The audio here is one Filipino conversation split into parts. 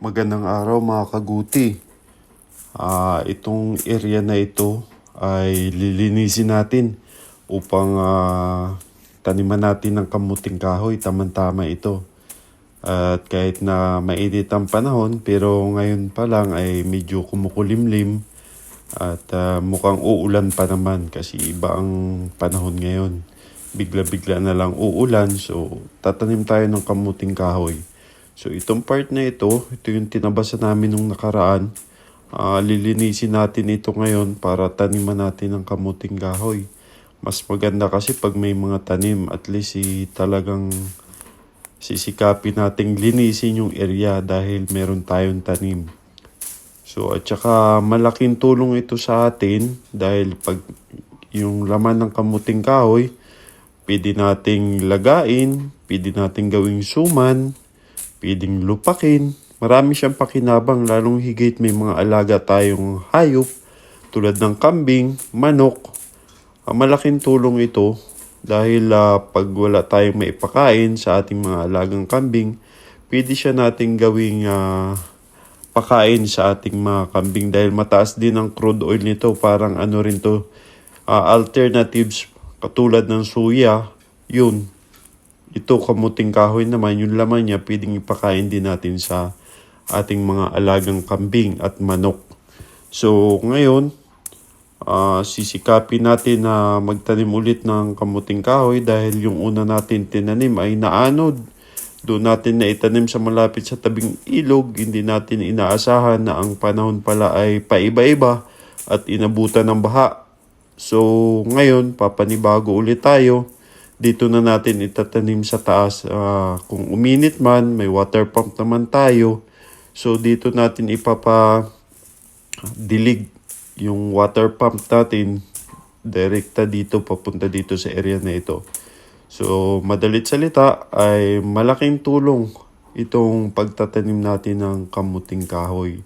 Magandang araw mga kaguti. Ah, itong area na ito ay lilinisin natin upang ah, taniman natin ng kamuting kahoy. Tamang-tama ito. At kahit na mainit ang panahon, pero ngayon pa lang ay medyo kumukulimlim at ah, mukhang uulan pa naman kasi iba ang panahon ngayon. Bigla-bigla na lang uulan, so tatanim tayo ng kamuting kahoy. So itong part na ito, ito yung tinabasa namin nung nakaraan. Ah, lilinisin natin ito ngayon para taniman natin ng kamuting kahoy. Mas maganda kasi pag may mga tanim, at least si talagang sisikapin nating linisin yung area dahil meron tayong tanim. So at saka malaking tulong ito sa atin dahil pag yung laman ng kamuting kahoy, pwede nating lagain, pwede nating gawing suman, pwedeng lupakin. Marami siyang pakinabang lalong higit may mga alaga tayong hayop tulad ng kambing, manok. Ah, malaking tulong ito dahil ah, pag wala tayong maipakain sa ating mga alagang kambing, pwede siya nating gawing ah, pakain sa ating mga kambing dahil mataas din ang crude oil nito. Parang ano rin to, ah, alternatives katulad ng suya, yun. Ito kamuting kahoy naman, yung laman niya pwedeng ipakain din natin sa ating mga alagang kambing at manok. So ngayon, ah, sisikapin natin na magtanim ulit ng kamuting kahoy dahil yung una natin tinanim ay naanod. Doon natin na itanim sa malapit sa tabing ilog, hindi natin inaasahan na ang panahon pala ay paiba-iba at inabutan ng baha. So ngayon, papanibago ulit tayo. Dito na natin itatanim sa taas. Ah, kung uminit man, may water pump naman tayo. So dito natin ipapa dilig yung water pump natin direkta dito papunta dito sa area na ito. So madalit salita ay malaking tulong itong pagtatanim natin ng kamuting kahoy.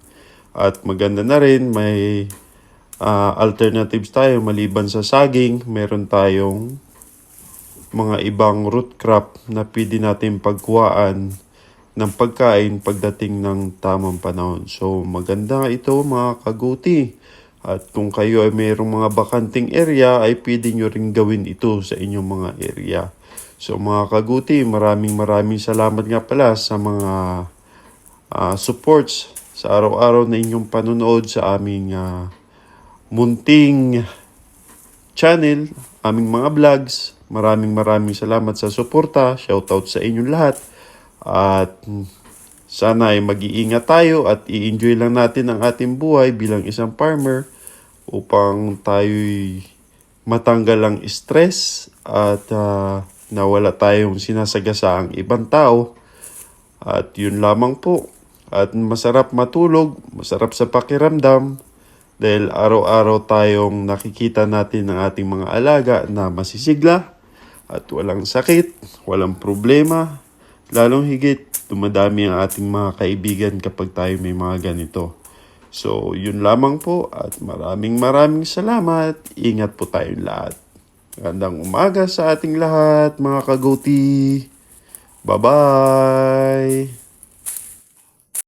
At maganda na rin may ah, alternatives tayo maliban sa saging, meron tayong mga ibang root crop na pwede natin pagkuhaan ng pagkain pagdating ng tamang panahon. So maganda ito mga kaguti. At kung kayo ay mayroong mga bakanting area ay pwede nyo rin gawin ito sa inyong mga area. So mga kaguti, maraming maraming salamat nga pala sa mga ah, supports sa araw-araw na inyong panonood sa aming ah, munting channel, aming mga vlogs. Maraming maraming salamat sa suporta. Shoutout sa inyong lahat. At sana ay mag-iingat tayo at i-enjoy lang natin ang ating buhay bilang isang farmer upang tayo'y matanggal ang stress at ah, nawala tayong sinasagasa ang ibang tao. At yun lamang po. At masarap matulog, masarap sa pakiramdam dahil araw-araw tayong nakikita natin ng ating mga alaga na masisigla at walang sakit, walang problema. Lalong higit, dumadami ang ating mga kaibigan kapag tayo may mga ganito. So, yun lamang po at maraming maraming salamat. Ingat po tayong lahat. Gandang umaga sa ating lahat, mga kagoti. Bye-bye!